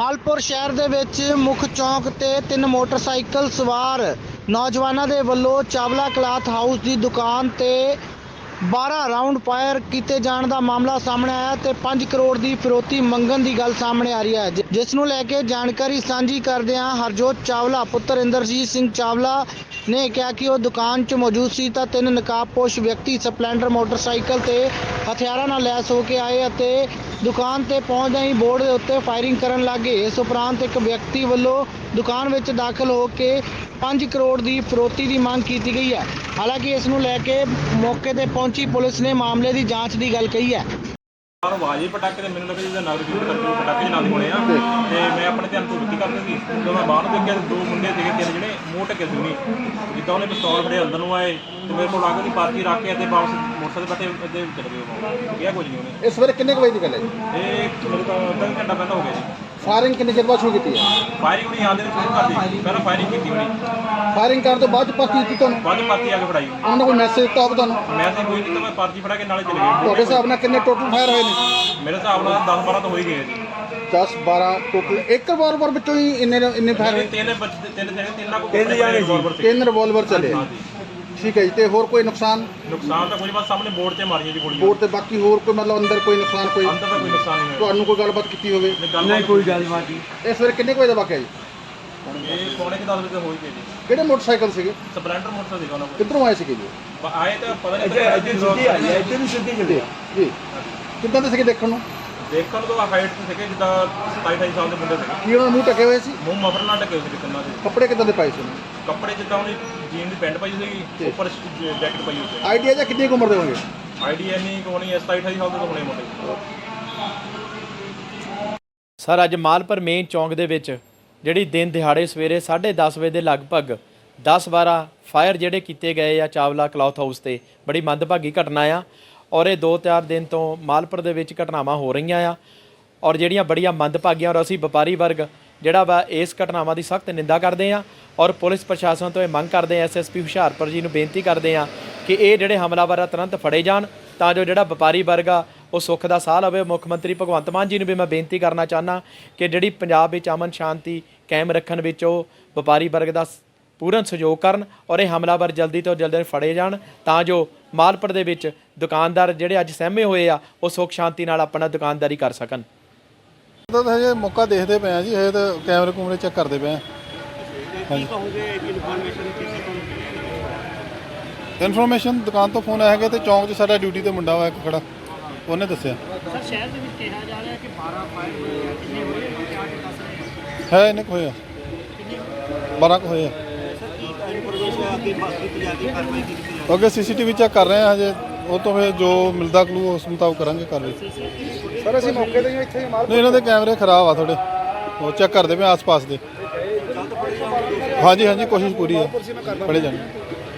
ਮਾਲਪੁਰ ਸ਼ਹਿਰ ਦੇ ਵਿੱਚ ਮੁੱਖ ਚੌਂਕ ਤੇ ਤਿੰਨ ਮੋਟਰਸਾਈਕਲ ਸਵਾਰ ਨੌਜਵਾਨਾਂ ਦੇ ਵੱਲੋਂ ਚਾਵਲਾ ਕਲਾਥ ਹਾਊਸ ਦੀ ਦੁਕਾਨ ਤੇ 12 ਰਾਉਂਡ ਫਾਇਰ ਕੀਤੇ ਜਾਣ ਦਾ ਮਾਮਲਾ ਸਾਹਮਣੇ ਆਇਆ ਤੇ 5 ਕਰੋੜ ਦੀ ਫਿਰੋਤੀ ਮੰਗਣ ਦੀ ਗੱਲ ਸਾਹਮਣੇ ਆ ਰਹੀ ਹੈ। ਜਿਸ ਨੂੰ ਲੈ ਕੇ ਜਾਣਕਾਰੀ ਸਾਂਝੀ ਕਰਦਿਆਂ ਹਰਜੋਤ ਚਾਵਲਾ, ਪੁੱਤਰ ਇੰਦਰਜੀਤ ਸਿੰਘ ਚਾਵਲਾ ਨੇ ਕਿਹਾ ਕਿ ਉਹ ਦੁਕਾਨ 'ਚ ਮੌਜੂਦ ਸੀ ਤਾਂ ਤਿੰਨ ਨਕਾਬਪੋਸ਼ ਵਿਅਕਤੀ ਸਪਲੈਂਡਰ ਮੋਟਰਸਾਈਕਲ ਤੇ ਹਥਿਆਰਾਂ ਨਾਲ ਲੈਸ ਹੋ ਕੇ ਆਏ ਅਤੇ ਦੁਕਾਨ ਤੇ ਪਹੁੰਚਦਿਆਂ ਹੀ ਬੋਰਡ ਦੇ ਉੱਤੇ ਫਾਇਰਿੰਗ ਕਰਨ ਲੱਗੇ ਇਸ ਉਪਰੰਤ ਇੱਕ ਵਿਅਕਤੀ ਵੱਲੋਂ ਦੁਕਾਨ ਵਿੱਚ ਦਾਖਲ ਹੋ ਕੇ 5 ਕਰੋੜ ਦੀ ਫਰੋਤੀ ਦੀ ਮੰਗ ਕੀਤੀ ਗਈ ਹੈ। ਹਾਲਾਂਕਿ ਇਸ ਨੂੰ ਲੈ ਕੇ ਮੌਕੇ ਤੇ ਪਹੁੰਚੀ ਪੁਲਿਸ ਨੇ ਮਾਮਲੇ ਦੀ ਜਾਂਚ ਦੀ ਗੱਲ ਕਹੀ ਹੈ। ਬਾਹਰ ਆਵਾਜ਼ ਹੀ ਪਟਾਕੇ ਤੇ ਮੈਨੂੰ ਲੱਗਾ ਜਿਹਦਾ ਨਗਰ ਕੀਰਤਨ ਕਰਕੇ ਪਟਾਕੇ ਜਨਾਬ ਹੋਣੇ ਆ। ਤੇ ਮੈਂ ਆਪਣੇ ਧਿਆਨ ਤੋਂ ਵਿੱਤੀ ਕਰਨੀ ਸੀ ਜਦੋਂ ਮੈਂ ਬਾਹਰ ਦੇਖਿਆ ਤੇ ਦੋ ਮੁੰਡੇ ਸੀਗੇ ਤਿੰਨ ਜਿਹੜੇ ਮੂੰਹ ਸੀ ਨਹੀਂ ਜਿੱਦਾਂ ਉਹਨੇ ਪਿਸਤੌਲ ਫੜੇ ਅੰਦਰ ਨੂੰ ਆਏ ਤੇ ਮੇਰੇ ਕੋਲ ਆ ਕੇ ਦੀ ਪਾਰਟੀ ਰੱਖ ਕੇ ਤੇ ਵਾਪਸ ਮੋਟਰਸਾਈਕਲ ਤੇ ਇੱਥੇ ਚਲੇ ਗਏ ਉਹ। ਕਿਹਾ ਕੁਝ ਨਹੀਂ ਉਹਨੇ। ਇਸ ਵੇਲੇ ਕਿੰਨੇ ਕੁ ਵਜੇ ਦੀ ਗੱਲ ਹੈ ਜੀ? ਇਹ ਮੇਰੇ ਤੋਂ ਅੱਧਾ ਕੁ ਘੰਟਾ ਪਹਿਲਾਂ ਫਾਇਰਿੰਗ ਕਿੰਨੇ ਚਿਰ ਬਾਅਦ ਸ਼ੁਰੂ ਕੀਤੀ ਹੈ? ਫਾਇਰਿੰਗ ਉਹਨੇ ਆਉਂਦੇ ਨੂੰ ਸ਼ੁਰੂ ਕਰਦੀ ਪਹਿਲਾਂ ਫਾਇਰਿੰਗ ਕੀਤੀ ਉਹਨੇ ਫਾਇਰਿੰਗ ਕਰਨ ਤੋਂ ਬਾਅਦ ਚ ਪਰਚੀ ਦਿੱਤੀ ਤੁਹਾਨੂੰ? ਬਾਅਦ 'ਚ ਪਾਰਟੀ ਆ ਕੇ ਫੜਾਈ। ਉਹਨਾਂ ਨੇ ਕੋਈ ਮੈਸੇਜ ਦਿੱਤਾ ਹੋਵੇ ਤੁਹਾਨੂੰ? ਮੈਂ ਤੇ ਕੋਈ ਨਹੀਂ ਤਾਂ ਮੈਂ ਪਾਰਟੀ ਫੜਾ ਕੇ ਨਾਲੇ ਚਲੇ ਤੁਹਾਡੇ ਗਏ ਹਿਸਾਬ ਨਾਲ ਕਿੰਨੇ ਟੋਟਲ ਫਾਇਰ ਹੋਏ ਨੇ? ਮੇਰੇ ਹਿਸਾਬ ਨਾਲ 10 12 ਤਾਂ ਹੋ ਹੀ ਗਏ ਜੀ। 10 12 ਟੋਟਲ ਇੱਕ ਰਿਵਾਲਵਰ ਵਿੱਚੋਂ ਹੀ ਇੰਨੇ ਇੰਨੇ ਫਾਇਰ ਹੋਏ? ਤਿੰਨ ਬੱਚੇ ਤਿੰਨ ਜਿਹੜੇ ਤਿੰਨਾਂ ਕੋਲ ਤਿੰਨ ਜਾਣੇ ਸੀ। ਤਿੰਨ ਰਿਵਾਲਵਰ ਚੱਲੇ। ਠੀਕ ਹੈ ਜੀ ਤੇ ਹੋਰ ਕੋਈ ਨੁਕਸਾਨ? ਨੁਕਸਾਨ ਤਾਂ ਕੁਝ ਬਸ ਸਾਹਮਣੇ ਬੋਰਡ ਤੇ ਮਾਰੀਆਂ ਜੀ ਗੋਲੀਆਂ। ਬੋਰਡ ਤੇ ਬਾਕੀ ਹੋਰ ਕੋਈ ਮਤਲਬ ਅੰਦਰ ਕੋਈ ਨੁਕਸਾਨ ਕੋਈ? ਅੰਦਰ ਤਾਂ ਕੋਈ ਨੁਕਸਾਨ ਨਹੀਂ ਹੋਇਆ। ਤੁਹਾਨੂੰ ਕੋਈ ਗੱਲਬਾਤ ਕੀਤੀ ਹੋਵੇ? ਨਹੀਂ ਨਹੀਂ ਕੋਈ ਗੱਲ ਬਾਤ ਇਸ ਵੇਲੇ ਕਿੰਨੇ ਕੁ ਵਜੇ ਦਾ ਵਾਕਿਆ ਜੀ? ਇਹ ਪੌਣੇ ਕਿ 10 ਵਜੇ ਤੇ ਹੋ ਹੀ ਗਏ ਜੀ। ਕਿਹੜੇ ਮੋਟਰਸਾਈਕਲ ਸੀਗੇ? ਸਪਲੈਂਡਰ ਮੋਟਰਸਾਈਕਲ ਸੀਗਾ ਉਹਨਾਂ ਕੋਲ। ਕਿੱਧਰੋਂ ਆਏ ਸੀਗੇ ਜੀ ਆਏ ਤਾਂ ਪਤਾ ਨਹੀਂ ਇੱਥੇ ਇੱਥੇ ਸਿੱਧੀ ਆਈ ਹੈ ਇੱਥੇ ਜੀ। ਕਿੱਦਾਂ ਦੇ ਸੀਗੇ ਦੇਖਣ ਨੂੰ? ਦੇਖਣ ਤੋਂ ਹਾਈਟ ਤੇ ਸੀਗੇ ਜਿੱਦਾਂ 27 28 ਸਾਲ ਦੇ ਮੁੰਡੇ ਸੀਗੇ। ਕੀ ਉਹਨਾਂ ਮੂੰਹ ਟਕੇ ਹੋਏ ਸੀ? ਮੂੰਹ ਮਫਰ ਨਾਲ ਢਕੇ ਹੋਏ ਸੀ ਕੰਨਾਂ ਦੇ ਕੱਪੜੇ ਕਿੱਦਾਂ ਦੇ ਪਾਏ ਸੀ ਉਹਨਾਂ ਨੇ? ਕੱਪੜੇ ਜਿੱਦਾਂ ਉਹਨੇ ਜੀਨ ਦੀ ਪੈਂਟ ਪਾਈ ਸੀਗੀ ਉੱਪਰ ਜੈਕਟ ਪਾਈ ਹੋਈ ਸੀ। ਆਈਡੀਆ ਜਾਂ ਕਿੰਨੀ ਕੁ ਉਮਰ ਦੇ ਹੋਣਗੇ? ਆਈਡੀ ਐਨੀ ਕੋਣੀ 27 28 ਸਾਲ ਦੇ ਤਾਂ ਹੋਣੇ ਮੁੰਡੇ। ਸਰ ਅੱਜ ਮਾਲਪੁਰ ਮੇਨ ਚੌਂਕ ਦੇ ਵਿੱਚ ਜਿਹੜੀ ਦਿਨ ਦਿਹਾੜੇ ਸਵੇਰੇ 10:30 ਵਜੇ ਦੇ ਲਗਭਗ 10-12 ਫਾਇਰ ਜਿਹੜੇ ਕੀਤੇ ਗਏ ਆ ਚਾਵਲਾ ਕਲੌਥ ਹਾਊਸ ਤੇ ਬੜੀ ਮੰਦਭਾਗੀ ਘਟਨਾ ਆ ਔਰ ਇਹ 2-4 ਦਿਨ ਤੋਂ ਮਾਲਪੁਰ ਦੇ ਵਿੱਚ ਘਟਨਾਵਾਂ ਹੋ ਰਹੀਆਂ ਆ ਔਰ ਜਿਹੜੀਆਂ ਬੜੀਆਂ ਮੰਦਭਾਗੀਆਂ ਔਰ ਅਸੀਂ ਵਪਾਰੀ ਵਰਗ ਜਿਹੜਾ ਵਾ ਇਸ ਘਟਨਾਵਾਂ ਦੀ ਸਖਤ ਨਿੰਦਾ ਕਰਦੇ ਆ ਔਰ ਪੁਲਿਸ ਪ੍ਰਸ਼ਾਸਨ ਤੋਂ ਇਹ ਮੰਗ ਕਰਦੇ ਆ ਐਸਐਸਪੀ ਹੁਸ਼ਿਆਰਪੁਰ ਜੀ ਨੂੰ ਬੇਨਤੀ ਕਰਦੇ ਆ ਕਿ ਇਹ ਜਿਹੜੇ ਹਮਲਾਵਰ ਆ, ਤੁਰੰਤ ਫੜੇ ਜਾਣ ਤਾਂ ਜੋ ਜਿਹੜਾ ਵਪਾਰੀ ਵਰਗ ਆ, ਉਹ ਸੁੱਖ ਦਾ ਸਾਹ ਲਵੇ। ਮੁੱਖ ਮੰਤਰੀ ਭਗਵੰਤ ਮਾਨ ਜੀ ਨੂੰ ਵੀ ਮੈਂ ਬੇਨਤੀ ਕਰਨਾ ਚਾਹਨਾ ਕਿ ਜਿਹੜੀ ਪੰਜਾਬ ਵਿੱਚ ਅਮਨ ਸ਼ਾਂਤੀ ਕਾਇਮ ਰੱਖਣ ਵਿੱਚ ਉਹ ਵਪਾਰੀ ਵਰਗ ਦਾ ਪੂਰਨ ਸਹਿਯੋਗ ਕਰਨ ਔਰ ਇਹ ਹਮਲਾਵਰ ਜਲਦੀ ਤੋਂ ਜਲਦੀ ਫੜੇ ਜਾਣ ਤਾਂ ਜੋ ਮਾਲਪੁਰ ਦੇ ਵਿੱਚ ਦੁਕਾਨਦਾਰ ਜਿਹੜੇ ਅੱਜ ਸਹਿਮੇ ਹੋਏ ਆ, ਉਹ ਸੁੱਖ ਸ਼ਾਂਤੀ ਨਾਲ ਆਪਣਾ ਦੁਕਾਨਦਾਰੀ ਕਰ ਸਕਣ। ਤਾਂ ਤਾਂ ਹਜੇ ਮੌਕਾ ਦੇਖਦੇ ਪਏ ਆ ਜੀ ਹਜੇ ਤਾਂ ਕੈਮਰੇ ਕੁਮਰੇ ਚੈੱਕ ਕਰਦੇ ਪਏ ਆ ਹਾਂਜੀ। ਇਨਫੋਰਮੇਸ਼ਨ ਦੁਕਾਨ ਤੋਂ ਫੋਨ ਆਇਆ ਹੈਗਾ ਤੇ ਚੌਂਕ 'ਚ ਸਾਡਾ ਡਿਊਟੀ ਤੇ ਮੁੰਡਾ ਹੋਇਆ ਇੱਕ ਖੜਾ ਉਹਨੇ ਦੱਸਿਆ। ਸਰ ਸ਼ਹਿਰ ਦੇ ਵਿੱਚ ਕਿਹਾ ਜਾ ਰਿਹਾ ਕਿ 12 ਫਾਇਰ ਹੋਏ ਆ। ਕਿੰਨੇ ਹੋਏ ਆ? ਕਿਆ ਕੀ ਦੱਸ ਰਹੇ ਆ? ਹੈ ਇਹਨੇ ਕੁ ਹੋਇਆ 12 ਕੁ ਹੋਏ ਆ। ਅੱਗੇ ਸੀਸੀਟੀਵੀ ਚੈੱਕ ਕਰ ਰਹੇ ਆ ਹਜੇ। ਉਹ ਤੋਂ ਫਿਰ ਜੋ ਮਿਲਦਾ ਕਲੂ ਉਸ ਮੁਤਾਬਕ ਕਰਾਂਗੇ ਕਾਰਵਾਈ ਸਰ ਅਸੀਂ ਮੌਕੇ ਤੇ ਹੀ ਇੱਥੇ ਮਾਲ ਨਹੀਂ ਇਹਨਾਂ ਦੇ ਕੈਮਰੇ ਖਰਾਬ ਆ ਥੋੜੇ ਉਹ ਚੈੱਕ ਕਰਦੇ ਪਏ ਆਸ-ਪਾਸ ਦੇ। ਹਾਂਜੀ ਹਾਂਜੀ ਕੋਸ਼ਿਸ਼ ਪੂਰੀ ਹੈ। ਫੜੇ ਜਾਣ